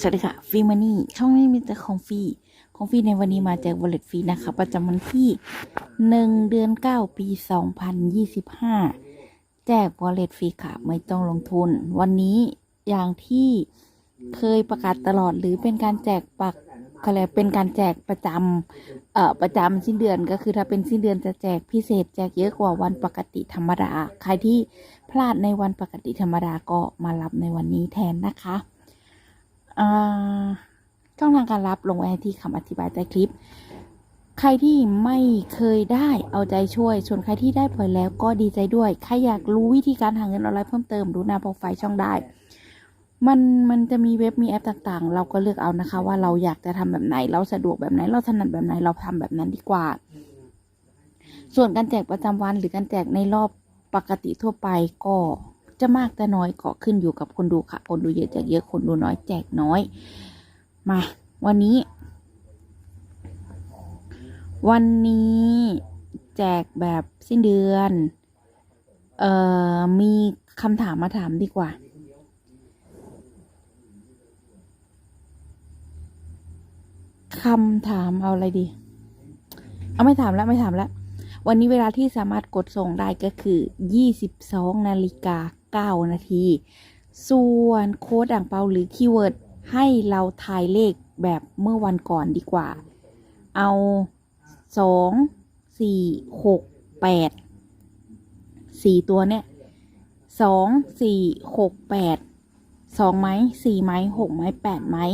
สวัสดีค่ะฟรีมานี่ช่องนี้มีแต่ของฟรีของฟรีในวันนี้มาแจกวอลเลตฟรีนะคะ ประจำวันที่หนึ่งเดือนเก้าปีสองพันยี่สิบห้าแจกวอลเลตฟรีค่ะ ไม่ต้องลงทุน วันนี้อย่างที่เคยประกาศตลอดหรือเป็นการแจกปักอะไรยกเป็นการแจกประจำเอ่อประจำสิ้นเดือนก็คือถ้าเป็นสิ้นเดือนจะแจกพิเศษ แจกเยอะกว่าวันปกติธรรมดา ใครที่พลาดในวันปกติธรรมดาก็มารับในวันนี้แทนนะคะ ช่องทางการรับลงไว้ที่คำอธิบายใต้คลิป ใครที่ไม่เคยได้เอาใจช่วย ส่วนใครที่ได้ผลแล้วก็ดีใจด้วย ใครอยากรู้วิธีการหาเงินออนไลน์เพิ่มเติมดูหน้าโปรไฟล์ช่องได้ มันมันจะมีเว็บมีแอปต่างๆ เราก็เลือกเอานะคะ ว่าเราอยากจะทำแบบไหน เราสะดวกแบบไหน เราถนัดแบบไหนเราทำแบบนั้นดีกว่า ส่วนการแจกประจำวันหรือการแจกในรอบปกติทั่วไปก็ จะมากแต่น้อยก็ขึ้นอยู่กับคนดูค่ะ คนดูเยอะแจกเยอะคนดูน้อยแจกน้อย มาวันนี้ วันนี้แจกแบบสิ้นเดือน เอ่อ มีคำถามมาถามดีกว่า คำถามเอาอะไรดี เอาไม่ถามแล้วไม่ถามแล้ววันนี้เวลาที่สามารถกดส่งได้ก็คือ 22 นาฬิกา 9 นาที ส่วนโค้ดอ่างเปาหรือคีย์เวิร์ดให้เราทายเลขแบบเมื่อวันก่อนดีกว่า เอาสองสี่หกแปดสี่ตัวเนี่ยสองสี่หกแปดสองไม้สี่ไม้หกไม้แปดไม้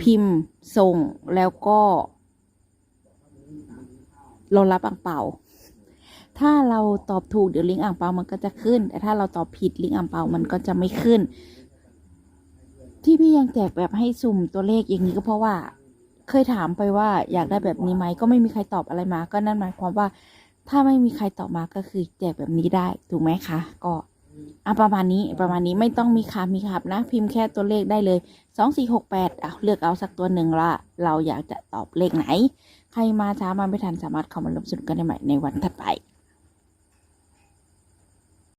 พิมพ์ส่งแล้วก็เรารับอ่างเปา ถ้าเราตอบถูกเดี๋ยวลิงก์อ่างเปามันก็จะขึ้น แต่ถ้าเราตอบผิดลิงก์อ่างเปามันก็จะไม่ขึ้น ที่พี่ยังแจกแบบให้สุ่มตัวเลขอย่างนี้ก็เพราะว่า เคยถามไปว่าอยากได้แบบนี้ไหมก็ไม่มีใครตอบอะไรมา ก็นั่นหมายความว่า ถ้าไม่มีใครตอบมาก็คือแจกแบบนี้ได้ถูกไหมคะก็อะประมาณนี้ประมาณนี้ไม่ต้องมีคำมีขับนะ พิมพ์แค่ตัวเลขได้เลยสองสี่หกแปดเอะเลือกเอาสักตัวหนึ่งละเราอยากจะตอบเลขไหน ใครมาช้ามาไม่ทันสามารถเข้ามาร่วมสนุกกันได้ใหม่ในวันถัดไป